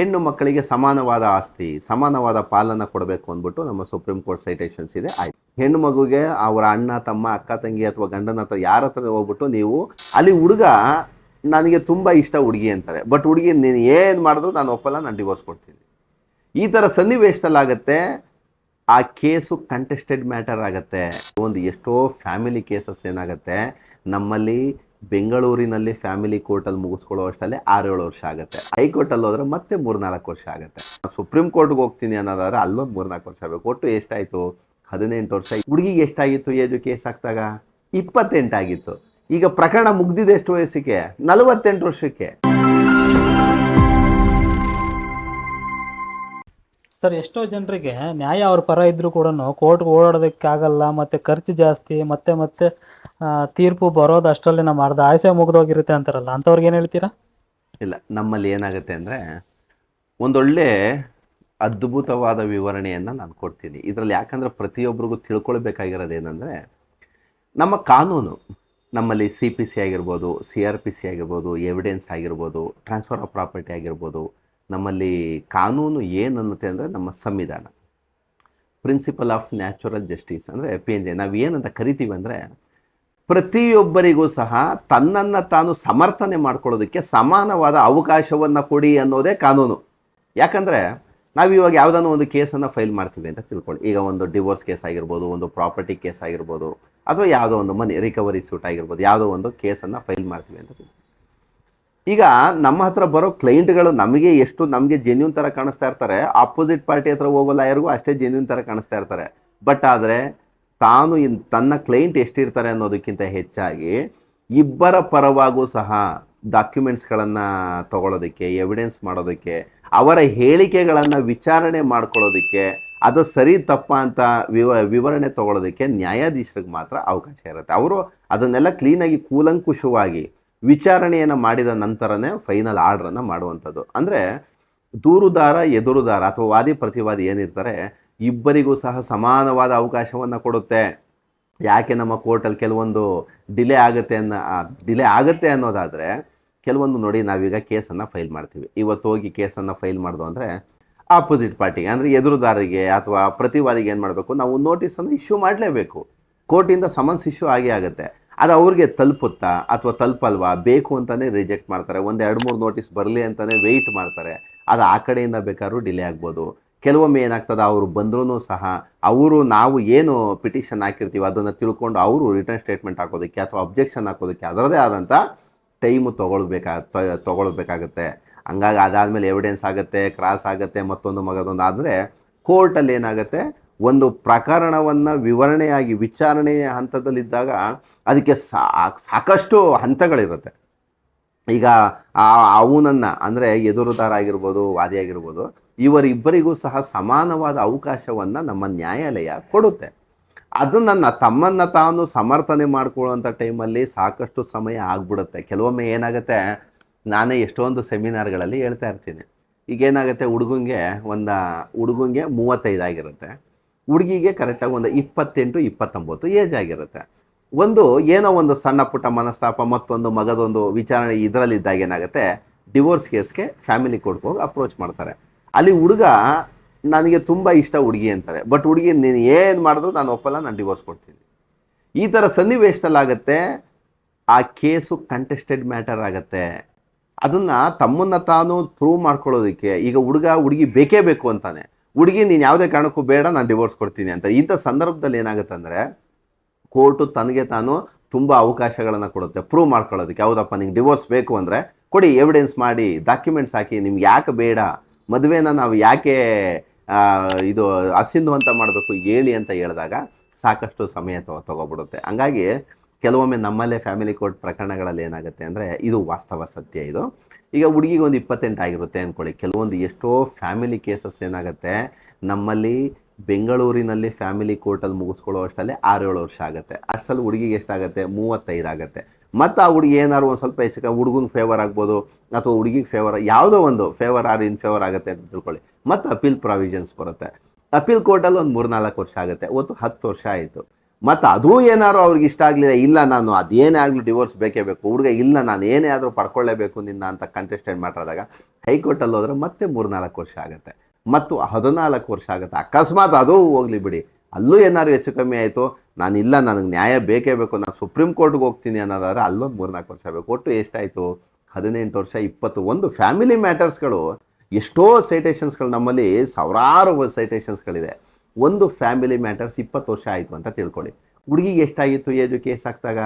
ಹೆಣ್ಣು ಮಕ್ಕಳಿಗೆ ಸಮಾನವಾದ ಆಸ್ತಿ, ಸಮಾನವಾದ ಪಾಲನ್ನು ಕೊಡಬೇಕು ಅಂದ್ಬಿಟ್ಟು ನಮ್ಮ ಸುಪ್ರೀಂ ಕೋರ್ಟ್ ಸೈಟೇಷನ್ಸ್ ಇದೆ. ಆಯ್ತು. ಹೆಣ್ಣು ಮಗುಗೆ ಅವರ ಅಣ್ಣ, ತಮ್ಮ, ಅಕ್ಕ, ತಂಗಿ ಅಥವಾ ಗಂಡನ ಹತ್ರ ಯಾರ ಹತ್ರ ಹೋಗ್ಬಿಟ್ಟು ನೀವು ಅಲ್ಲಿ ಹುಡುಗ ನನಗೆ ತುಂಬ ಇಷ್ಟ ಹುಡುಗಿ ಅಂತಾರೆ. ಬಟ್ ಹುಡುಗಿ, ನೀನು ಏನು ಮಾಡಿದ್ರು ನಾನು ಒಪ್ಪಲ್ಲ, ನಾನು ಡಿವೋರ್ಸ್ ಕೊಡ್ತೀನಿ. ಈ ಥರ ಸನ್ನಿವೇಶದಲ್ಲಾಗತ್ತೆ ಆ ಕೇಸು ಕಂಟೆಸ್ಟೆಡ್ ಮ್ಯಾಟರ್ ಆಗುತ್ತೆ. ಒಂದು ಎಷ್ಟೋ ಫ್ಯಾಮಿಲಿ ಕೇಸಸ್ ಏನಾಗುತ್ತೆ, ನಮ್ಮಲ್ಲಿ ಬೆಂಗಳೂರಿನಲ್ಲಿ ಫ್ಯಾಮಿಲಿ ಕೋರ್ಟಲ್ಲಿ ಮುಗಿಸ್ಕೊಳ್ಳೋ ಅಷ್ಟಲ್ಲೇ ಆರೇಳು ವರ್ಷ ಆಗುತ್ತೆ. ಹೈಕೋರ್ಟಲ್ಲಿ ಹೋದ್ರೆ ಮತ್ತೆ ಮೂರ್ನಾಲ್ಕು ವರ್ಷ ಆಗುತ್ತೆ. ಸುಪ್ರೀಂ ಕೋರ್ಟ್ಗೆ ಹೋಗ್ತೀನಿ ಅನ್ನೋದಾದ್ರೆ ಅಲ್ಲೊಂದು ಮೂರ್ನಾಲ್ಕು ವರ್ಷ ಬೇಕು ಒಟ್ಟು ಎಷ್ಟಾಯಿತು? ಹದಿನೆಂಟು ವರ್ಷ. ಹುಡುಗಿಗೆ ಎಷ್ಟಾಗಿತ್ತು ಏಜು ಕೇಸ್ ಹಾಕ್ದಾಗ ಇಪ್ಪತ್ತೆಂಟಾಗಿತ್ತು. ಈಗ ಪ್ರಕರಣ ಮುಗ್ದಿದೆ ಎಷ್ಟು ವಯಸ್ಸಿಗೆ ನಲವತ್ತೆಂಟು ವರ್ಷಕ್ಕೆ. ಸರ್, ಎಷ್ಟೋ ಜನರಿಗೆ ನ್ಯಾಯ ಅವ್ರ ಪರ ಇದ್ದರೂ ಕೂಡ ಕೋರ್ಟ್ಗೆ ಓಡಾಡೋದಕ್ಕಾಗಲ್ಲ, ಮತ್ತು ಖರ್ಚು ಜಾಸ್ತಿ, ಮತ್ತೆ ಮತ್ತೆ ತೀರ್ಪು ಬರೋದು ಅಷ್ಟರಲ್ಲಿ ನಮ್ಮ ಅರ್ಧ ಆಯಸೆ ಮುಗ್ದೋಗಿರುತ್ತೆ ಅಂತಾರಲ್ಲ, ಅಂಥವ್ರಿಗೆ ಏನು ಹೇಳ್ತೀರಾ? ಇಲ್ಲ, ನಮ್ಮಲ್ಲಿ ಏನಾಗುತ್ತೆ ಅಂದರೆ ಒಂದೊಳ್ಳೆ ಅದ್ಭುತವಾದ ವಿವರಣೆಯನ್ನು ನಾನು ಕೊಡ್ತೀನಿ. ಇದರಲ್ಲಿ ಯಾಕಂದರೆ ಪ್ರತಿಯೊಬ್ಬರಿಗೂ ತಿಳ್ಕೊಳ್ಬೇಕಾಗಿರೋದು ಏನಂದರೆ ನಮ್ಮ ಕಾನೂನು, ನಮ್ಮಲ್ಲಿ ಸಿ ಪಿ ಸಿ ಆಗಿರ್ಬೋದು, ಸಿ ಆರ್ ಪಿ ಸಿ ಆಗಿರ್ಬೋದು ಎವಿಡೆನ್ಸ್ ಆಗಿರ್ಬೋದು ಟ್ರಾನ್ಸ್ಫರ್ ಆಫ್ ಪ್ರಾಪರ್ಟಿ ಆಗಿರ್ಬೋದು ನಮ್ಮಲ್ಲಿ ಕಾನೂನು ಏನನ್ನುತ್ತೆ ಅಂದರೆ ನಮ್ಮ ಸಂವಿಧಾನ. ಪ್ರಿನ್ಸಿಪಲ್ ಆಫ್ ನ್ಯಾಚುರಲ್ ಜಸ್ಟಿಸ್ ಅಂದರೆ ಪಿ ಎನ್ ಜೆ ನಾವು ಏನಂತ ಕರಿತೀವಿ ಅಂದರೆ ಪ್ರತಿಯೊಬ್ಬರಿಗೂ ಸಹ ತನ್ನನ್ನು ತಾನು ಸಮರ್ಥನೆ ಮಾಡ್ಕೊಳ್ಳೋದಕ್ಕೆ ಸಮಾನವಾದ ಅವಕಾಶವನ್ನು ಕೊಡಿ ಅನ್ನೋದೇ ಕಾನೂನು. ಯಾಕಂದರೆ ನಾವು ಇವಾಗ ಯಾವುದಾದ್ರು ಒಂದು ಕೇಸನ್ನು ಫೈಲ್ ಮಾಡ್ತೀವಿ ಅಂತ ತಿಳ್ಕೊಳ್ಳಿ. ಈಗ ಒಂದು ಡಿವೋರ್ಸ್ ಕೇಸ್ ಆಗಿರ್ಬೋದು, ಒಂದು ಪ್ರಾಪರ್ಟಿ ಕೇಸ್ ಆಗಿರ್ಬೋದು, ಅಥವಾ ಯಾವುದೋ ಒಂದು ಮನಿ ರಿಕವರಿ ಸೂಟ್ ಆಗಿರ್ಬೋದು, ಯಾವುದೋ ಒಂದು ಕೇಸನ್ನು ಫೈಲ್ ಮಾಡ್ತೀವಿ ಅಂತ ತಿಳ್ಕೊಳ್ಳಿ. ಈಗ ನಮ್ಮ ಹತ್ರ ಬರೋ ಕ್ಲೈಂಟ್ಗಳು ನಮಗೆ ಎಷ್ಟು ನಮಗೆ ಜೆನ್ಯೂನ್ ಥರ ಕಾಣಿಸ್ತಾ ಇರ್ತಾರೆ ಆಪೋಸಿಟ್ ಪಾರ್ಟಿ ಹತ್ರ ಹೋಗೋಲ್ಲ ಲಾಯರ್ಗೂ ಅಷ್ಟೇ ಜೆನ್ಯೂನ್ ಥರ ಕಾಣಿಸ್ತಾ ಇರ್ತಾರೆ. ಬಟ್ ಆದರೆ ತಾನು ಇನ್ ತನ್ನ ಕ್ಲೈಂಟ್ ಎಷ್ಟಿರ್ತಾರೆ ಅನ್ನೋದಕ್ಕಿಂತ ಹೆಚ್ಚಾಗಿ ಇಬ್ಬರ ಪರವಾಗೂ ಸಹ ಡಾಕ್ಯುಮೆಂಟ್ಸ್ಗಳನ್ನು ತಗೊಳ್ಳೋದಕ್ಕೆ ಎವಿಡೆನ್ಸ್ ಮಾಡೋದಕ್ಕೆ, ಅವರ ಹೇಳಿಕೆಗಳನ್ನು ವಿಚಾರಣೆ ಮಾಡ್ಕೊಳ್ಳೋದಕ್ಕೆ, ಅದು ಸರಿ ತಪ್ಪ ಅಂತ ವಿವ, ವಿವರಣೆ ತಗೊಳ್ಳೋದಕ್ಕೆ ನ್ಯಾಯಾಧೀಶರಿಗೆ ಮಾತ್ರ ಅವಕಾಶ ಇರುತ್ತೆ. ಅವರು ಅದನ್ನೆಲ್ಲ ಕ್ಲೀನಾಗಿ ಕೂಲಂಕುಷವಾಗಿ ವಿಚಾರಣೆಯನ್ನು ಮಾಡಿದ ನಂತರನೇ ಫೈನಲ್ ಆರ್ಡ್ರನ್ನು ಮಾಡುವಂಥದ್ದು. ಅಂದರೆ ದೂರುದಾರ, ಎದುರುದಾರ ಅಥವಾ ವಾದಿ ಪ್ರತಿವಾದಿ ಏನಿರ್ತಾರೆ, ಇಬ್ಬರಿಗೂ ಸಹ ಸಮಾನವಾದ ಅವಕಾಶವನ್ನು ಕೊಡುತ್ತೆ. ಯಾಕೆ ನಮ್ಮ ಕೋರ್ಟಲ್ಲಿ ಕೆಲವೊಂದು ಡಿಲೇ ಆಗುತ್ತೆ ಅನ್ನೋ ಡಿಲೇ ಆಗುತ್ತೆ ಅನ್ನೋದಾದರೆ, ಕೆಲವೊಂದು ನೋಡಿ ನಾವೀಗ ಕೇಸನ್ನು ಫೈಲ್ ಮಾಡ್ತೀವಿ. ಇವತ್ತು ಹೋಗಿ ಕೇಸನ್ನು ಫೈಲ್ ಮಾಡ್ದು ಅಂದರೆ ಆಪೋಸಿಟ್ ಪಾರ್ಟಿಗೆ ಅಂದರೆ ಎದುರುದಾರಿಗೆ ಅಥವಾ ಪ್ರತಿವಾದಿಗೆ ಏನು ಮಾಡಬೇಕು? ನಾವು ನೋಟಿಸನ್ನು ಇಶ್ಯೂ ಮಾಡಲೇಬೇಕು. ಕೋರ್ಟಿಂದ ಸಮನ್ಸ್ ಇಶ್ಯೂ ಆಗೇ ಆಗುತ್ತೆ. ಅದು ಅವ್ರಿಗೆ ತಲುಪುತ್ತಾ ಅಥವಾ ತಲುಪಲ್ವಾ? ಬೇಕು ಅಂತಲೇ ರಿಜೆಕ್ಟ್ ಮಾಡ್ತಾರೆ. ಒಂದು ಎರಡು ಮೂರು ನೋಟಿಸ್ ಬರಲಿ ಅಂತಲೇ ವೆಯ್ಟ್ ಮಾಡ್ತಾರೆ. ಅದು ಆ ಕಡೆಯಿಂದ ಬೇಕಾದ್ರೂ ಡಿಲೇ ಆಗ್ಬೋದು. ಕೆಲವೊಮ್ಮೆ ಏನಾಗ್ತದೆ, ಅವರು ಬಂದ್ರೂ ಸಹ ಅವರು ನಾವು ಏನು ಪಿಟಿಷನ್ ಹಾಕಿರ್ತೀವಿ ಅದನ್ನು ತಿಳ್ಕೊಂಡು ಅವರು ರಿಟರ್ನ್ ಸ್ಟೇಟ್ಮೆಂಟ್ ಹಾಕೋದಕ್ಕೆ ಅಥವಾ ಅಬ್ಜೆಕ್ಷನ್ ಹಾಕೋದಕ್ಕೆ ಅದರದೇ ಆದಂಥ ಟೈಮು ತೊಗೊಳ್ಬೇಕಾ ತೊಗೊಳ್ಬೇಕಾಗತ್ತೆ. ಹಂಗಾಗಿ ಅದಾದಮೇಲೆ ಎವಿಡೆನ್ಸ್ ಆಗುತ್ತೆ ಕ್ರಾಸ್ ಆಗುತ್ತೆ, ಮತ್ತೊಂದು ಮಗದೊಂದು. ಆದರೆ ಕೋರ್ಟಲ್ಲಿ ಏನಾಗುತ್ತೆ ಒಂದು ಪ್ರಕರಣವನ್ನು ವಿವರಣೆಯಾಗಿ, ವಿಚಾರಣೆಯ ಹಂತದಲ್ಲಿದ್ದಾಗ ಅದಕ್ಕೆ ಸಾಕಷ್ಟು ಹಂತಗಳಿರುತ್ತೆ. ಈಗ ಅವನನ್ನು ಅಂದರೆ ಎದುರುದಾರ ಆಗಿರ್ಬೋದು ವಾದಿಯಾಗಿರ್ಬೋದು, ಇವರಿಬ್ಬರಿಗೂ ಸಹ ಸಮಾನವಾದ ಅವಕಾಶವನ್ನು ನಮ್ಮ ನ್ಯಾಯಾಲಯ ಕೊಡುತ್ತೆ. ಅದನ್ನು ತಮ್ಮನ್ನು ತಾನು ಸಮರ್ಥನೆ ಮಾಡ್ಕೊಳ್ಳುವಂಥ ಟೈಮಲ್ಲಿ ಸಾಕಷ್ಟು ಸಮಯ ಆಗ್ಬಿಡುತ್ತೆ. ಕೆಲವೊಮ್ಮೆ ಏನಾಗುತ್ತೆ, ನಾನೇ ಎಷ್ಟೊಂದು ಸೆಮಿನಾರ್ಗಳಲ್ಲಿ ಹೇಳ್ತಾ ಇರ್ತೀನಿ. ಈಗ ಏನಾಗುತ್ತೆ ಹುಡುಗಂಗೆ ಒಂದು, ಹುಡುಗಂಗೆ ಮೂವತ್ತೈದು ಆಗಿರುತ್ತೆ. ಹುಡುಗಿಗೆ ಕರೆಕ್ಟಾಗಿ ಒಂದು ಇಪ್ಪತ್ತೆಂಟು, ಇಪ್ಪತ್ತೊಂಬತ್ತು ಏಜ್ ಆಗಿರುತ್ತೆ. ಒಂದು ಏನೋ ಒಂದು ಸಣ್ಣ ಪುಟ್ಟ ಮನಸ್ತಾಪ, ಮತ್ತೊಂದು ಮಗದೊಂದು ವಿಚಾರಣೆ ಇದರಲ್ಲಿದ್ದಾಗ ಏನಾಗುತ್ತೆ? ಡಿವೋರ್ಸ್ ಕೇಸ್ಗೆ ಫ್ಯಾಮಿಲಿ ಹೋಗಿ ಅಪ್ರೋಚ್ ಮಾಡ್ತಾರೆ. ಅಲ್ಲಿ ಹುಡುಗ ನನಗೆ ತುಂಬ ಇಷ್ಟ ಹುಡುಗಿ ಅಂತಾರೆ. ಬಟ್ ಹುಡುಗಿ, ನೀನು ಏನು ಮಾಡಿದ್ರು ನಾನು ಒಪ್ಪಲ್ಲ, ನಾನು ಡಿವೋರ್ಸ್ ಕೊಡ್ತೀನಿ. ಈ ಥರ ಸನ್ನಿವೇಶದಲ್ಲಾಗತ್ತೆ ಆ ಕೇಸು ಕಂಟೆಸ್ಟೆಡ್ ಮ್ಯಾಟರ್ ಆಗುತ್ತೆ. ಅದನ್ನು ತಮ್ಮನ್ನು ತಾನು ಪ್ರೂವ್ ಮಾಡ್ಕೊಳ್ಳೋದಕ್ಕೆ, ಈಗ ಹುಡುಗ ಹುಡುಗಿ ಬೇಕೇ ಬೇಕು ಅಂತಾನೆ. ಹುಡುಗಿ, ನೀನು ಯಾವುದೇ ಕಾರಣಕ್ಕೂ ಬೇಡ, ನಾನು ಡಿವೋರ್ಸ್ ಕೊಡ್ತೀನಿ ಅಂತ. ಇಂಥ ಸಂದರ್ಭದಲ್ಲಿ ಏನಾಗುತ್ತೆ ಅಂದರೆ ಕೋರ್ಟು ತನಗೆ ತಾನು ತುಂಬ ಅವಕಾಶಗಳನ್ನು ಕೊಡುತ್ತೆ. ಪ್ರೂವ್ ಮಾಡ್ಕೊಳ್ಳೋದಕ್ಕೆ. ಯಾವುದಪ್ಪ ನಿಂಗೆ ಡಿವೋರ್ಸ್ ಬೇಕು ಅಂದರೆ ಕೊಡಿ ಎವಿಡೆನ್ಸ್ ಮಾಡಿ ಡಾಕ್ಯುಮೆಂಟ್ಸ್ ಹಾಕಿ, ನಿಮ್ಗೆ ಯಾಕೆ ಬೇಡ? ಮದುವೆನ ನಾವು ಯಾಕೆ ಇದು ಅಸಿಂಧು ಅಂತ ಮಾಡಬೇಕು? ಹೇಳಿ ಅಂತ ಹೇಳಿದಾಗ ಸಾಕಷ್ಟು ಸಮಯ ತಗೋ ತಗೊಬಿಡುತ್ತೆ. ಹಂಗಾಗಿ ಕೆಲವೊಮ್ಮೆ ನಮ್ಮಲ್ಲೇ ಫ್ಯಾಮಿಲಿ ಕೋರ್ಟ್ ಪ್ರಕರಣಗಳಲ್ಲಿ ಏನಾಗುತ್ತೆ ಅಂದರೆ ಇದು ವಾಸ್ತವ ಸತ್ಯ ಇದು. ಈಗ ಹುಡುಗಿಗೆ ಒಂದು ಇಪ್ಪತ್ತೆಂಟು ಆಗಿರುತ್ತೆ ಅಂದ್ಕೊಳ್ಳಿ. ಕೆಲವೊಂದು ಎಷ್ಟೋ ಫ್ಯಾಮಿಲಿ ಕೇಸಸ್ ಏನಾಗುತ್ತೆ, ನಮ್ಮಲ್ಲಿ ಬೆಂಗಳೂರಿನಲ್ಲಿ ಫ್ಯಾಮಿಲಿ ಕೋರ್ಟಲ್ಲಿ ಮುಗಿಸ್ಕೊಳ್ಳೋ ಅಷ್ಟಲ್ಲೇ ಆರೇಳು ವರ್ಷ ಆಗುತ್ತೆ. ಅಷ್ಟರಲ್ಲಿ ಹುಡುಗಿಗೆ ಎಷ್ಟಾಗುತ್ತೆ? ಮೂವತ್ತೈದು ಆಗುತ್ತೆ. ಮತ್ತು ಆ ಹುಡುಗಿ ಏನಾದ್ರು ಒಂದು ಸ್ವಲ್ಪ ಹೆಚ್ಚು ಹುಡುಗನ ಫೇವರ್ ಆಗ್ಬೋದು, ಅಥವಾ ಹುಡುಗಿಗೆ ಫೇವರ್ ಯಾವುದೋ ಒಂದು ಫೇವರ್ ಆರ್ ಇನ್ ಫೇವರ್ ಆಗುತ್ತೆ ಅಂತ ತಿಳ್ಕೊಳ್ಳಿ. ಮತ್ತು ಅಪೀಲ್ ಪ್ರಾವಿಷನ್ಸ್ ಬರುತ್ತೆ. ಅಪೀಲ್ ಕೋರ್ಟಲ್ಲಿ ಒಂದು ಮೂರು ನಾಲ್ಕು ವರ್ಷ ಆಗುತ್ತೆ ಒತ್ತು ಹತ್ತು ವರ್ಷ ಆಯಿತು. ಮತ್ತು ಅದು ಏನಾದ್ರು ಅವ್ರಿಗೆ ಇಷ್ಟ ಆಗಲಿಲ್ಲ, ಇಲ್ಲ ನಾನು ಅದೇನೇ ಆಗಲಿ ಡಿವೋರ್ಸ್ ಬೇಕೇ ಬೇಕು, ಹುಡುಗ ಇಲ್ಲ ನಾನು ಏನೇ ಆದರೂ ಪಡ್ಕೊಳ್ಳೇಬೇಕು ನಿನ್ನ ಅಂತ ಕಂಟೆಸ್ಟೆಂಟ್ ಮಾಡಿದಾಗ ಹೈಕೋರ್ಟಲ್ಲಿ ಹೋದ್ರೆ ಮತ್ತೆ ಮೂರ್ನಾಲ್ಕು ವರ್ಷ ಆಗುತ್ತೆ. ಮತ್ತು ಹದಿನಾಲ್ಕು ವರ್ಷ ಆಗುತ್ತೆ. ಅಕಸ್ಮಾತ್ ಅದು ಹೋಗಲಿ ಬಿಡಿ. ಅಲ್ಲೂ ಏನಾದ್ರು ಹೆಚ್ಚು ಕಮ್ಮಿ ಆಯಿತು, ನಾನು ಇಲ್ಲ, ನನಗೆ ನ್ಯಾಯ ಬೇಕೇ ಬೇಕು, ನಾನು ಸುಪ್ರೀಂ ಕೋರ್ಟ್ಗೆ ಹೋಗ್ತೀನಿ ಅನ್ನೋದಾದ್ರೆ ಅಲ್ಲೊಂದು ಮೂರ್ನಾಲ್ಕು ವರ್ಷ ಬೇಕು ಒಟ್ಟು ಎಷ್ಟಾಯಿತು? ಹದಿನೆಂಟು ವರ್ಷ ಇಪ್ಪತ್ತು ಒಂದು ಫ್ಯಾಮಿಲಿ ಮ್ಯಾಟರ್ಸ್ಗಳು ಎಷ್ಟೋ ಸೈಟೇಷನ್ಸ್ಗಳು ನಮ್ಮಲ್ಲಿ, ಸಾವಿರಾರು ಸೈಟೇಷನ್ಸ್ಗಳಿದೆ ಒಂದು ಫ್ಯಾಮಿಲಿ ಮ್ಯಾಟರ್ಸ್ ಇಪ್ಪತ್ತು ವರ್ಷ ಆಯಿತು ಅಂತ ತಿಳ್ಕೊಳ್ಳಿ. ಹುಡುಗಿಗೆ ಎಷ್ಟಾಗಿತ್ತು ಏಜು ಕೇಸ್ ಹಾಕ್ದಾಗ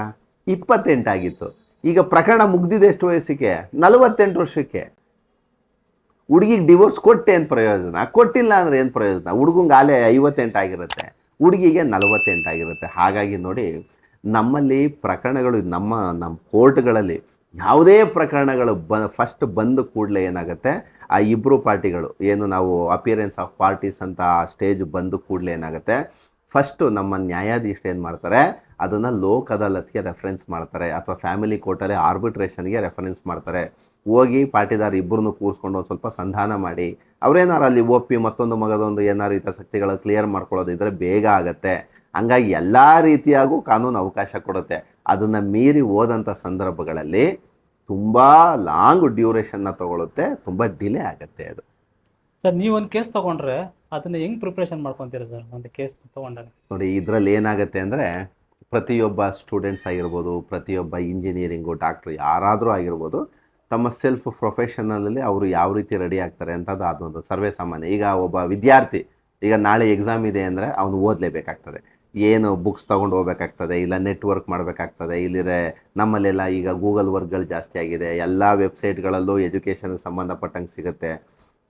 ಇಪ್ಪತ್ತೆಂಟಾಗಿತ್ತು ಈಗ ಪ್ರಕರಣ ಮುಗ್ದಿದೆ ಎಷ್ಟು ವಯಸ್ಸಿಗೆ? ನಲವತ್ತೆಂಟು ವರ್ಷಕ್ಕೆ. ಹುಡುಗಿಗೆ ಡಿವೋರ್ಸ್ ಕೊಟ್ಟೆ ಏನು ಪ್ರಯೋಜನ? ಕೊಟ್ಟಿಲ್ಲ ಅಂದರೆ ಏನು ಪ್ರಯೋಜನ? ಹುಡುಗಂಗೆ ಆಲೆ ಐವತ್ತೆಂಟಾಗಿರುತ್ತೆ ಹುಡುಗಿಗೆ ನಲವತ್ತೆಂಟಾಗಿರುತ್ತೆ ಹಾಗಾಗಿ ನೋಡಿ, ನಮ್ಮಲ್ಲಿ ಪ್ರಕರಣಗಳು ನಮ್ಮ ನಮ್ಮ ಕೋರ್ಟ್ಗಳಲ್ಲಿ ಯಾವುದೇ ಪ್ರಕರಣಗಳು ಬ ಫಸ್ಟ್ ಬಂದ ಕೂಡಲೇ ಏನಾಗುತ್ತೆ? ಆ ಇಬ್ಬರು ಪಾರ್ಟಿಗಳು, ಏನು ನಾವು ಅಪಿಯರೆನ್ಸ್ ಆಫ್ ಪಾರ್ಟೀಸ್ ಅಂತ ಆ ಸ್ಟೇಜ್ ಬಂದ ಕೂಡಲೇ ಏನಾಗುತ್ತೆ? ಫಸ್ಟು ನಮ್ಮ ನ್ಯಾಯಾಧೀಶರು ಏನು ಮಾಡ್ತಾರೆ? ಅದನ್ನು ಲೋಕ್ ಅದಾಲತ್ಗೆ ರೆಫರೆನ್ಸ್ ಮಾಡ್ತಾರೆ, ಅಥವಾ ಫ್ಯಾಮಿಲಿ ಕೋರ್ಟಲ್ಲಿ ಆರ್ಬಿಟ್ರೇಷನ್ಗೆ ರೆಫರೆನ್ಸ್ ಮಾಡ್ತಾರೆ. ಹೋಗಿ ಪಾಟಿದಾರ ಇಬ್ಬರನ್ನು ಕೂರಿಸ್ಕೊಂಡು ಒಂದು ಸ್ವಲ್ಪ ಸಂಧಾನ ಮಾಡಿ, ಅವರೇನಾರು ಅಲ್ಲಿ ಒಪ್ಪಿ ಮತ್ತೊಂದು ಮಗದೊಂದು ಏನಾರು ಹಿತಾಸಕ್ತಿಗಳು ಕ್ಲಿಯರ್ ಮಾಡ್ಕೊಳ್ಳೋದಿದ್ರೆ ಬೇಗ ಆಗುತ್ತೆ. ಹಂಗಾಗಿ ಎಲ್ಲ ರೀತಿಯಾಗೂ ಕಾನೂನು ಅವಕಾಶ ಕೊಡುತ್ತೆ. ಅದನ್ನು ಮೀರಿ ಹೋದಂಥ ಸಂದರ್ಭಗಳಲ್ಲಿ ತುಂಬ ಲಾಂಗ್ ಡ್ಯೂರೇಷನ್ನ ತಗೊಳುತ್ತೆ ತುಂಬ ಡಿಲೇ ಆಗುತ್ತೆ ಅದು. ಸರ್ ನೀವು ಒಂದು ಕೇಸ್ ತೊಗೊಂಡ್ರೆ ಅದನ್ನು ಹೆಂಗೆ ಪ್ರಿಪ್ರೇಷನ್ ಮಾಡ್ಕೊತೀರಾ ಸರ್ ಒಂದು ಕೇಸ್ ತೊಗೊಂಡಾಗ ನೋಡಿ ಇದರಲ್ಲಿ ಏನಾಗುತ್ತೆ ಅಂದರೆ ಪ್ರತಿಯೊಬ್ಬ ಸ್ಟೂಡೆಂಟ್ಸ್ ಆಗಿರ್ಬೋದು ಪ್ರತಿಯೊಬ್ಬ ಇಂಜಿನಿಯರಿಂಗು ಡಾಕ್ಟ್ರು ಯಾರಾದರೂ ಆಗಿರ್ಬೋದು ತಮ್ಮ ಸೆಲ್ಫ್ ಪ್ರೊಫೆಷನಲಲ್ಲಿ ಅವರು ಯಾವ ರೀತಿ ರೆಡಿ ಆಗ್ತಾರೆ ಅಂತದ್ದು ಅದೊಂದು ಸರ್ವೇ ಸಾಮಾನ್ಯ. ಈಗ ಒಬ್ಬ ವಿದ್ಯಾರ್ಥಿ ಈಗ ನಾಳೆ ಎಕ್ಸಾಮ್ ಇದೆ ಅಂದರೆ ಅವನು ಓದಲೇಬೇಕಾಗ್ತದೆ. ಏನು ಬುಕ್ಸ್ ತೊಗೊಂಡು ಹೋಗ್ಬೇಕಾಗ್ತದೆ, ಇಲ್ಲ ನೆಟ್ವರ್ಕ್ ಮಾಡಬೇಕಾಗ್ತದೆ, ಇಲ್ಲಿರೆ ನಮ್ಮಲ್ಲೆಲ್ಲ ಈಗ ಗೂಗಲ್ ವರ್ಕ್ಗಳು ಜಾಸ್ತಿ ಆಗಿದೆ, ಎಲ್ಲ ವೆಬ್ಸೈಟ್ಗಳಲ್ಲೂ ಎಜುಕೇಷನ್ಗೆ ಸಂಬಂಧಪಟ್ಟಂಗೆ ಸಿಗುತ್ತೆ.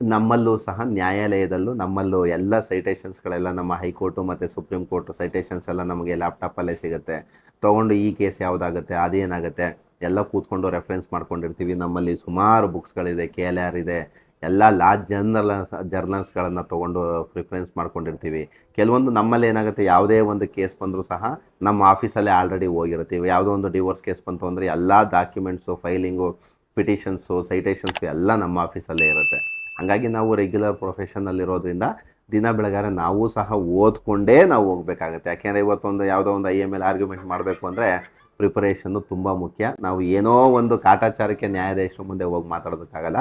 ನಮ್ಮಲ್ಲೂ ಸಹ ನ್ಯಾಯಾಲಯದಲ್ಲೂ ನಮ್ಮಲ್ಲೂ ಎಲ್ಲ ಸೈಟೇಷನ್ಸ್ಗಳೆಲ್ಲ ನಮ್ಮ ಹೈಕೋರ್ಟು ಮತ್ತು ಸುಪ್ರೀಂ ಕೋರ್ಟು ಸೈಟೇಷನ್ಸ್ ಎಲ್ಲ ನಮಗೆ ಲ್ಯಾಪ್ಟಾಪಲ್ಲೇ ಸಿಗುತ್ತೆ. ತೊಗೊಂಡು ಈ ಕೇಸ್ ಯಾವುದಾಗುತ್ತೆ, ಅದೇನಾಗುತ್ತೆ, ಎಲ್ಲ ಕೂತ್ಕೊಂಡು ರೆಫರೆನ್ಸ್ ಮಾಡ್ಕೊಂಡಿರ್ತೀವಿ. ನಮ್ಮಲ್ಲಿ ಸುಮಾರು ಬುಕ್ಸ್ಗಳಿದೆ ಕೆ ಎಲ್ ಆರ್ ಇದೆ ಎಲ್ಲ ಲಾ ಜರ್ನಲ್ ಜರ್ನಲ್ಸ್ಗಳನ್ನು ತೊಗೊಂಡು ಪ್ರಿಫರೆನ್ಸ್ ಮಾಡ್ಕೊಂಡಿರ್ತೀವಿ. ಕೆಲವೊಂದು ನಮ್ಮಲ್ಲಿ ಏನಾಗುತ್ತೆ, ಯಾವುದೇ ಒಂದು ಕೇಸ್ ಬಂದರೂ ಸಹ ನಮ್ಮ ಆಫೀಸಲ್ಲೇ ಆಲ್ರೆಡಿ ಹೋಗಿರ್ತೀವಿ. ಯಾವುದೋ ಒಂದು ಡಿವೋರ್ಸ್ ಕೇಸ್ ಬಂತು ಅಂದರೆ ಎಲ್ಲ ಡಾಕ್ಯುಮೆಂಟ್ಸು, ಫೈಲಿಂಗು, ಪಿಟಿಷನ್ಸು, ಸೈಟೇಷನ್ಸು ಎಲ್ಲ ನಮ್ಮ ಆಫೀಸಲ್ಲೇ ಇರುತ್ತೆ. ಹಾಗಾಗಿ ನಾವು ರೆಗ್ಯುಲರ್ ಪ್ರೊಫೆಷನಲ್ಲಿರೋದ್ರಿಂದ ದಿನ ಬೆಳಗಾರೆ ನಾವು ಸಹ ಓದ್ಕೊಂಡೇ ನಾವು ಹೋಗಬೇಕಾಗತ್ತೆ. ಯಾಕೆಂದರೆ ಇವತ್ತೊಂದು ಯಾವುದೋ ಒಂದು ಐ ಎಂ ಎಲ್ ಆರ್ಗ್ಯುಮೆಂಟ್ ಮಾಡಬೇಕು ಅಂದರೆ ಪ್ರಿಪರೇಷನ್ನು ತುಂಬ ಮುಖ್ಯ. ನಾವು ಏನೋ ಒಂದು ಕಾಟಾಚಾರಕ್ಕೆ ನ್ಯಾಯಾಧೀಶರ ಮುಂದೆ ಹೋಗಿ ಮಾತಾಡೋದಕ್ಕಾಗಲ್ಲ.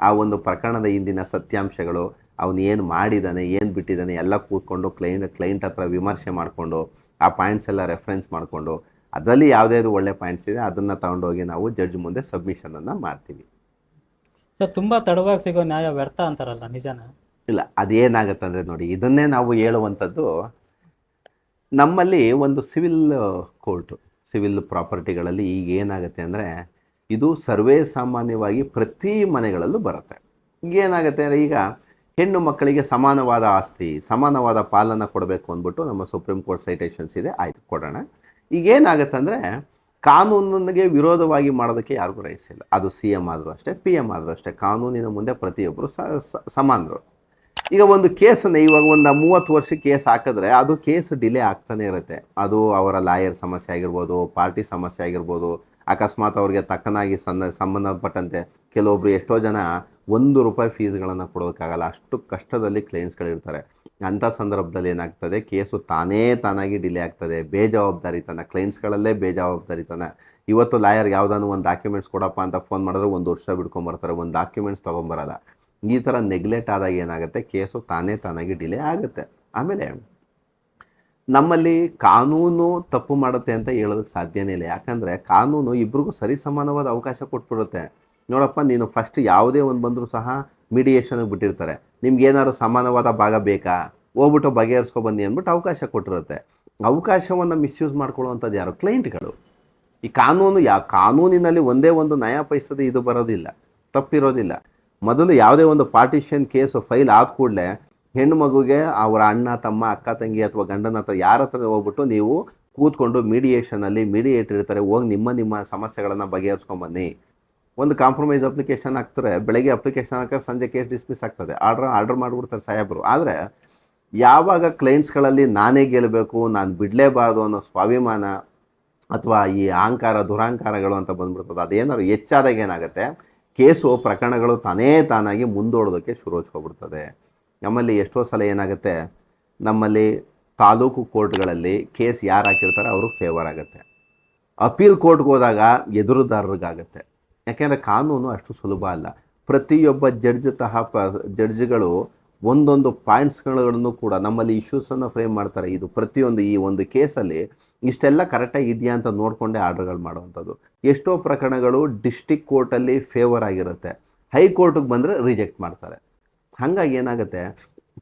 ಆ ಒಂದು ಪ್ರಕರಣದ ಹಿಂದಿನ ಸತ್ಯಾಂಶಗಳು ಅವನು ಏನು ಮಾಡಿದ್ದಾನೆ ಏನು ಬಿಟ್ಟಿದ್ದಾನೆ ಎಲ್ಲ ಕೂತ್ಕೊಂಡು ಕ್ಲೈಂಟ್ ಕ್ಲೈಂಟ್ ಹತ್ರ ವಿಮರ್ಶೆ ಮಾಡಿಕೊಂಡು ಆ ಪಾಯಿಂಟ್ಸ್ ಎಲ್ಲ ರೆಫರೆನ್ಸ್ ಮಾಡಿಕೊಂಡು ಅದರಲ್ಲಿ ಯಾವುದ್ಯಾವುದು ಒಳ್ಳೆ ಪಾಯಿಂಟ್ಸ್ ಇದೆ ಅದನ್ನು ತಗೊಂಡೋಗಿ ನಾವು ಜಡ್ಜ್ ಮುಂದೆ ಸಬ್ಮಿಷನನ್ನು ಮಾಡ್ತೀವಿ. ಸರ್ ತುಂಬ ತಡವಾಗಿ ಸಿಗೋ ನ್ಯಾಯ ವ್ಯರ್ಥ ಅಂತಾರಲ್ಲ ನಿಜನ? ಇಲ್ಲ ಅದೇನಾಗುತ್ತೆ ಅಂದರೆ ನೋಡಿ ಇದನ್ನೇ ನಾವು ಹೇಳುವಂಥದ್ದು ನಮ್ಮಲ್ಲಿ ಒಂದು ಸಿವಿಲ್ ಕೋರ್ಟು ಸಿವಿಲ್ ಪ್ರಾಪರ್ಟಿಗಳಲ್ಲಿ ಈಗ ಏನಾಗುತ್ತೆ ಅಂದರೆ ಇದು ಸರ್ವೇ ಸಾಮಾನ್ಯವಾಗಿ ಪ್ರತಿ ಮನೆಗಳಲ್ಲೂ ಬರುತ್ತೆ. ಏನಾಗುತ್ತೆ ಅಂದರೆ ಈಗ ಹೆಣ್ಣು ಮಕ್ಕಳಿಗೆ ಸಮಾನವಾದ ಆಸ್ತಿ, ಸಮಾನವಾದ ಪಾಲನ್ನು ಕೊಡಬೇಕು ಅಂದ್ಬಿಟ್ಟು ನಮ್ಮ ಸುಪ್ರೀಂ ಕೋರ್ಟ್ ಸೈಟೇಷನ್ಸ್ ಇದೆ, ಆಯ್ತು ಕೊಡೋಣ. ಈಗ ಏನಾಗುತ್ತೆ ಅಂದರೆ ಕಾನೂನಿಗೆ ವಿರೋಧವಾಗಿ ಮಾಡೋದಕ್ಕೆ ಯಾರಿಗೂ ರೈಟ್ಸ್ ಇಲ್ಲ. ಅದು ಸಿ ಎಂ ಆದರೂ ಅಷ್ಟೇ ಪಿ ಎಂ ಆದರೂ ಅಷ್ಟೇ, ಕಾನೂನಿನ ಮುಂದೆ ಪ್ರತಿಯೊಬ್ಬರು ಸಮಾನರು. ಈಗ ಒಂದು ಕೇಸನ್ನು ಇವಾಗ ಒಂದು ಮೂವತ್ತು ವರ್ಷ ಕೇಸ್ ಹಾಕಿದ್ರೆ ಅದು ಕೇಸ್ ಡಿಲೇ ಆಗ್ತಾನೆ ಇರುತ್ತೆ. ಅದು ಅವರ ಲಾಯರ್ ಸಮಸ್ಯೆ ಆಗಿರ್ಬೋದು ಪಾರ್ಟಿ ಸಮಸ್ಯೆ ಆಗಿರ್ಬೋದು ಅಕಸ್ಮಾತ್ ಅವ್ರಿಗೆ ತಕ್ಕನಾಗಿ ಸಂದ, ಸಂಬಂಧಪಟ್ಟಂತೆ ಕೆಲವೊಬ್ಬರು ಎಷ್ಟೋ ಜನ ಒಂದು ರೂಪಾಯಿ ಫೀಸ್ಗಳನ್ನು ಕೊಡೋಕ್ಕಾಗಲ್ಲ. ಅಷ್ಟು ಕಷ್ಟದಲ್ಲಿ ಕ್ಲೈಂಟ್ಸ್ಗಳಿರ್ತಾರೆ ಅಂಥ ಸಂದರ್ಭದಲ್ಲಿ ಏನಾಗ್ತದೆ, ಕೇಸು ತಾನೇ ತಾನಾಗಿ ಡಿಲೇ ಆಗ್ತದೆ. ಬೇಜವಾಬ್ದಾರಿತನ ಕ್ಲೈಂಟ್ಸ್ಗಳಲ್ಲೇ ಬೇಜವಾಬ್ದಾರಿತನ ಇವತ್ತು ಲಾಯರ್ ಯಾವುದಾದ್ರು ಒಂದು ಡಾಕ್ಯುಮೆಂಟ್ಸ್ ಕೊಡಪ್ಪ ಅಂತ ಫೋನ್ ಮಾಡಿದ್ರೆ ಒಂದು ವರ್ಷ ಬಿಡ್ಕೊಂಬರ್ತಾರೆ ಒಂದು ಡಾಕ್ಯುಮೆಂಟ್ಸ್ ತೊಗೊಂಬರಲ್ಲ. ಈ ಥರ ನೆಗ್ಲೆಕ್ಟ್ ಆದಾಗ ಏನಾಗುತ್ತೆ, ಕೇಸು ತಾನೇ ತಾನಾಗಿ ಡಿಲೇ ಆಗುತ್ತೆ. ಆಮೇಲೆ ನಮ್ಮಲ್ಲಿ ಕಾನೂನು ತಪ್ಪು ಮಾಡುತ್ತೆ ಅಂತ ಹೇಳೋದಕ್ಕೆ ಸಾಧ್ಯನೇ ಇಲ್ಲ. ಯಾಕಂದರೆ ಕಾನೂನು ಇಬ್ರಿಗೂ ಸರಿ ಸಮಾನವಾದ ಅವಕಾಶ ಕೊಟ್ಬಿಡುತ್ತೆ. ನೋಡಪ್ಪ, ನೀನು ಫಸ್ಟ್ ಯಾವುದೇ ಒಂದು ಬಂದರೂ ಸಹ ಮೀಡಿಯೇಷನ್ಗೆ ಬಿಟ್ಟಿರ್ತಾರೆ. ನಿಮ್ಗೆ ಏನಾದ್ರು ಸಮಾನವಾದ ಭಾಗ ಬೇಕಾ? ಹೋಗ್ಬಿಟ್ಟು ಬಗೆಹರಿಸ್ಕೊ ಬನ್ನಿ ಅಂದ್ಬಿಟ್ಟು ಅವಕಾಶ ಕೊಟ್ಟಿರುತ್ತೆ. ಅವಕಾಶವನ್ನು ಮಿಸ್ಯೂಸ್ ಮಾಡ್ಕೊಳ್ಳುವಂಥದ್ದು ಯಾರು? ಕ್ಲೈಂಟ್ಗಳು ಈ ಕಾನೂನು ಯಾ, ಕಾನೂನಿನಲ್ಲಿ ಒಂದೇ ಒಂದು ನಯ ಪೈಸದ ಇದು ಬರೋದಿಲ್ಲ. ತಪ್ಪಿರೋದಿಲ್ಲ. ಮೊದಲು ಯಾವುದೇ ಒಂದು ಪಾರ್ಟಿಷನ್ ಕೇಸು ಫೈಲ್ ಆದ ಕೂಡಲೇ ಹೆಣ್ಣು ಮಗುಗೆ ಅವರ ಅಣ್ಣ, ತಮ್ಮ, ಅಕ್ಕ, ತಂಗಿ ಅಥವಾ ಗಂಡನ ಹತ್ರ ಯಾರ ಹತ್ರ ಹೋಗ್ಬಿಟ್ಟು ನೀವು ಕೂತ್ಕೊಂಡು ಮೀಡಿಯೇಷನಲ್ಲಿ ಮೀಡಿಯೇಟರ್ ಇರ್ತಾರೆ, ಹೋಗಿ ನಿಮ್ಮ ನಿಮ್ಮ ಸಮಸ್ಯೆಗಳನ್ನು ಬಗೆಹರಿಸ್ಕೊಂಬನ್ನಿ ಒಂದು ಕಾಂಪ್ರಮೈಸ್ ಅಪ್ಲಿಕೇಶನ್ ಹಾಕ್ತಾರೆ, ಬೆಳಗ್ಗೆ ಅಪ್ಲಿಕೇಶನ್ ಹಾಕಿದ್ರೆ ಸಂಜೆ ಕೇಸ್ ಡಿಸ್ಮಿಸ್ ಆಗ್ತದೆ. ಆರ್ಡರ್ ಆರ್ಡ್ರ್ ಮಾಡಿಬಿಡ್ತಾರೆ ಸಾಹೇಬರು. ಆದರೆ ಯಾವಾಗ ಕ್ಲೈಂಟ್ಸ್ಗಳಲ್ಲಿ ನಾನೇ ಗೆಲ್ಲಬೇಕು ನಾನು ಬಿಡಲೇಬಾರ್ದು ಅನ್ನೋ ಸ್ವಾಭಿಮಾನ ಅಥವಾ ಈ ಅಹಂಕಾರ, ದುರಹಂಕಾರಗಳು ಅಂತ ಬಂದ್ಬಿಡ್ತದೆ. ಅದೇನಾದ್ರು ಹೆಚ್ಚಾದಾಗ ಏನಾಗುತ್ತೆ? ಕೇಸು ಪ್ರಕರಣಗಳು ತಾನೇ ತಾನಾಗಿ ಮುಂದೋಡೋದಕ್ಕೆ ಶುರು ಹಚ್ಕೊಬಿಡ್ತದೆ. ನಮ್ಮಲ್ಲಿ ಎಷ್ಟೋ ಸಲ ಏನಾಗುತ್ತೆ, ನಮ್ಮಲ್ಲಿ ತಾಲೂಕು ಕೋರ್ಟ್ಗಳಲ್ಲಿ ಕೇಸ್ ಯಾರು ಹಾಕಿರ್ತಾರೆ ಅವ್ರಿಗೆ ಫೇವರ್ ಆಗುತ್ತೆ. ಅಪೀಲ್ ಕೋರ್ಟ್ಗೆ ಹೋದಾಗ ಎದುರುದಾರರಿಗಾಗತ್ತೆ. ಯಾಕೆಂದರೆ ಕಾನೂನು ಅಷ್ಟು ಸುಲಭ ಅಲ್ಲ. ಪ್ರತಿಯೊಬ್ಬ ಜಡ್ಜ್ ತಹ ಪ, ಜಡ್ಜ್ಗಳು ಒಂದೊಂದು ಪಾಯಿಂಟ್ಸ್ಗಳನ್ನು ಕೂಡ ನಮ್ಮಲ್ಲಿ ಇಶ್ಯೂಸನ್ನು ಫ್ರೇಮ್ ಮಾಡ್ತಾರೆ. ಇದು ಪ್ರತಿಯೊಂದು ಈ ಒಂದು ಕೇಸಲ್ಲಿ ಇಷ್ಟೆಲ್ಲ ಕರೆಕ್ಟಾಗಿ ಇದೆಯಾ ಅಂತ ನೋಡಿಕೊಂಡೇ ಆರ್ಡರ್ಗಳು ಮಾಡುವಂಥದ್ದು. ಎಷ್ಟೋ ಪ್ರಕರಣಗಳು ಡಿಸ್ಟಿಕ್ ಕೋರ್ಟಲ್ಲಿ ಫೇವರ್ ಆಗಿರುತ್ತೆ. ಹೈಕೋರ್ಟಿಗೆ ಬಂದರೆ ರಿಜೆಕ್ಟ್ ಮಾಡ್ತಾರೆ. ಹಾಗಾಗಿ ಏನಾಗುತ್ತೆ?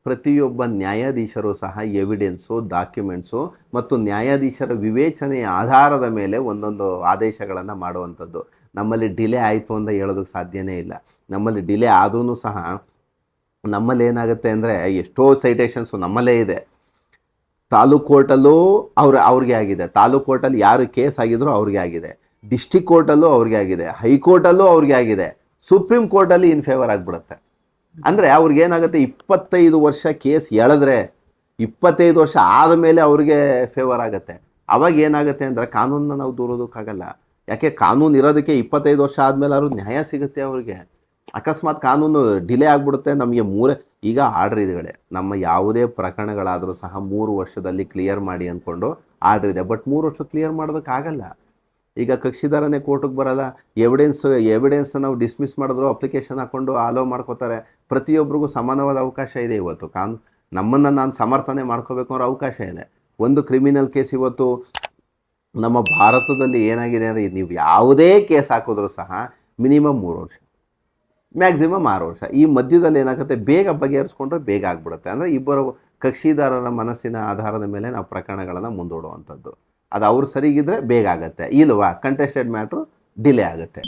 ಪ್ರತಿಯೊಬ್ಬ ನ್ಯಾಯಾಧೀಶರು ಸಹ ಎವಿಡೆನ್ಸು ಡಾಕ್ಯುಮೆಂಟ್ಸು ಮತ್ತು ನ್ಯಾಯಾಧೀಶರ ವಿವೇಚನೆಯ ಆಧಾರದ ಮೇಲೆ ಒಂದೊಂದು ಆದೇಶಗಳನ್ನು ಮಾಡುವಂಥದ್ದು. ನಮ್ಮಲ್ಲಿ ಡಿಲೇ ಆಯಿತು ಅಂತ ಹೇಳೋದಕ್ಕೆ ಸಾಧ್ಯನೇ ಇಲ್ಲ. ನಮ್ಮಲ್ಲಿ ಡಿಲೇ ಆದ್ರೂ ಸಹ ನಮ್ಮಲ್ಲಿ ಏನಾಗುತ್ತೆ ಅಂದರೆ ಎಷ್ಟೋ ಸೈಟೇಷನ್ಸು ನಮ್ಮಲ್ಲೇ ಇದೆ. ತಾಲೂಕು ಕೋರ್ಟಲ್ಲೂ ಅವ್ರ, ಅವ್ರಿಗೆ ಆಗಿದೆ. ತಾಲೂಕು ಕೋರ್ಟಲ್ಲಿ ಯಾರು ಕೇಸ್ ಆಗಿದ್ರು ಅವ್ರಿಗೆ ಆಗಿದೆ. ಡಿಸ್ಟಿಕ್ ಕೋರ್ಟಲ್ಲೂ ಅವ್ರಿಗೆ ಆಗಿದೆ. ಹೈಕೋರ್ಟಲ್ಲೂ ಅವ್ರಿಗೆ ಆಗಿದೆ. ಸುಪ್ರೀಂ ಕೋರ್ಟಲ್ಲಿ ಇನ್ ಫೇವರ್ ಆಗಿಬಿಡುತ್ತೆ. ಅಂದರೆ ಅವ್ರಿಗೆ ಏನಾಗುತ್ತೆ? ಇಪ್ಪತ್ತೈದು ವರ್ಷ ಕೇಸ್ ಎಳೆದ್ರೆ ಇಪ್ಪತ್ತೈದು ವರ್ಷ ಆದಮೇಲೆ ಅವ್ರಿಗೆ ಫೇವರ್ ಆಗುತ್ತೆ. ಅವಾಗ ಏನಾಗುತ್ತೆ ಅಂದರೆ ಕಾನೂನನ್ನ ನಾವು ದೂರೋದಕ್ಕಾಗಲ್ಲ. ಯಾಕೆ? ಕಾನೂನು ಇರೋದಕ್ಕೆ ಇಪ್ಪತ್ತೈದು ವರ್ಷ ಆದಮೇಲೆ ಅವ್ರಿಗೆ ನ್ಯಾಯ ಸಿಗುತ್ತೆ ಅವ್ರಿಗೆ. ಅಕಸ್ಮಾತ್ ಕಾನೂನು ಡಿಲೇ ಆಗಿಬಿಡುತ್ತೆ ನಮಗೆ ಮೂರೇ, ಈಗ ಆರ್ಡ್ರ್ ಇದೆಗಳೇ ನಮ್ಮ ಯಾವುದೇ ಪ್ರಕರಣಗಳಾದರೂ ಸಹ ಮೂರು ವರ್ಷದಲ್ಲಿ ಕ್ಲಿಯರ್ ಮಾಡಿ ಅಂದ್ಕೊಂಡು ಆರ್ಡ್ರ್ ಇದೆ ಬಟ್ ಮೂರು ವರ್ಷ ಕ್ಲಿಯರ್ ಮಾಡೋದಕ್ಕಾಗಲ್ಲ. ಈಗ ಕಕ್ಷಿದಾರನೇ ಕೋರ್ಟಿಗೆ ಬರಲ್ಲ ಎವಿಡೆನ್ಸ್ ಎವಿಡೆನ್ಸ್ ನಾವು ಡಿಸ್ಮಿಸ್ ಮಾಡಿದ್ರು ಅಪ್ಲಿಕೇಶನ್ ಹಾಕ್ಕೊಂಡು ಆಲೋ ಮಾಡ್ಕೋತಾರೆ. ಪ್ರತಿಯೊಬ್ಬರಿಗೂ ಸಮಾನವಾದ ಅವಕಾಶ ಇದೆ ಇವತ್ತು. ಕಾನ್, ನಮ್ಮನ್ನು ನಾನು ಸಮರ್ಥನೆ ಮಾಡ್ಕೋಬೇಕು ಅನ್ನೋ ಅವಕಾಶ ಇದೆ. ಒಂದು ಕ್ರಿಮಿನಲ್ ಕೇಸ್ ಇವತ್ತು ನಮ್ಮ ಭಾರತದಲ್ಲಿ ಏನಾಗಿದೆ ಅಂದರೆ, ನೀವು ಯಾವುದೇ ಕೇಸ್ ಹಾಕಿದ್ರೂ ಸಹ ಮಿನಿಮಮ್ ಮೂರು ವರ್ಷ ಮ್ಯಾಕ್ಸಿಮಮ್ ಆರು ವರ್ಷ. ಈ ಮಧ್ಯದಲ್ಲಿ ಏನಾಗುತ್ತೆ? ಬೇಗ ಬಗೆಹರಿಸ್ಕೊಂಡ್ರೆ ಬೇಗ ಆಗ್ಬಿಡುತ್ತೆ. ಅಂದರೆ ಇಬ್ಬರು ಕಕ್ಷಿದಾರರ ಮನಸ್ಸಿನ ಆಧಾರದ ಮೇಲೆ ನಾವು ಪ್ರಕರಣಗಳನ್ನು ಮುಂದೂಡುವಂಥದ್ದು. ಅದು ಅವ್ರು ಸರಿಗಿದ್ರೆ ಬೇಗ ಆಗುತ್ತೆ. ಇಲ್ವಾ? ಕಂಟೆಸ್ಟೆಡ್ ಮ್ಯಾಟ್ರು ಡಿಲೇ ಆಗುತ್ತೆ.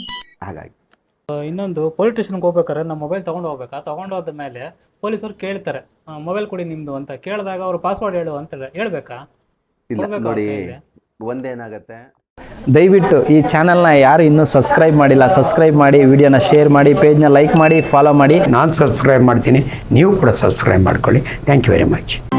ಹಾಗಾಗಿ. ಇನ್ನೊಂದು ಪೊಲೀಸ್ ಸ್ಟೇಷನ್ಗೆ ಹೋಗ್ಬೇಕಾದ್ರೆ ನಮ್ಮ ಮೊಬೈಲ್ ತೊಗೊಂಡು ಹೋಗ್ಬೇಕಾ? ತೊಗೊಂಡು ಹೋದ ಮೇಲೆ ಪೊಲೀಸರು ಕೇಳ್ತಾರೆ ಮೊಬೈಲ್ ಕೊಡಿ ನಿಮ್ಮದು ಅಂತ. ಕೇಳಿದಾಗ ಅವರು ಪಾಸ್ವರ್ಡ್ ಹೇಳು ಅಂತ ಹೇಳ್ಬೇಕಾ? ಇಲ್ಲ ನೋಡಿ ಒಂದೇನಾಗತ್ತೆ? ದಯವಿಟ್ಟು ಈ ಚಾನಲ್ನ ಯಾರು ಇನ್ನೂ ಸಬ್ಸ್ಕ್ರೈಬ್ ಮಾಡಿಲ್ಲ ಸಬ್ಸ್ಕ್ರೈಬ್ ಮಾಡಿ ವಿಡಿಯೋನ ಶೇರ್ ಮಾಡಿ ಪೇಜ್ನ ಲೈಕ್ ಮಾಡಿ ಫಾಲೋ ಮಾಡಿ. ನಾನು ಸಬ್ಸ್ಕ್ರೈಬ್ ಮಾಡ್ತೀನಿ ನೀವು ಕೂಡ ಸಬ್ಸ್ಕ್ರೈಬ್ ಮಾಡ್ಕೊಳ್ಳಿ. Thank you very much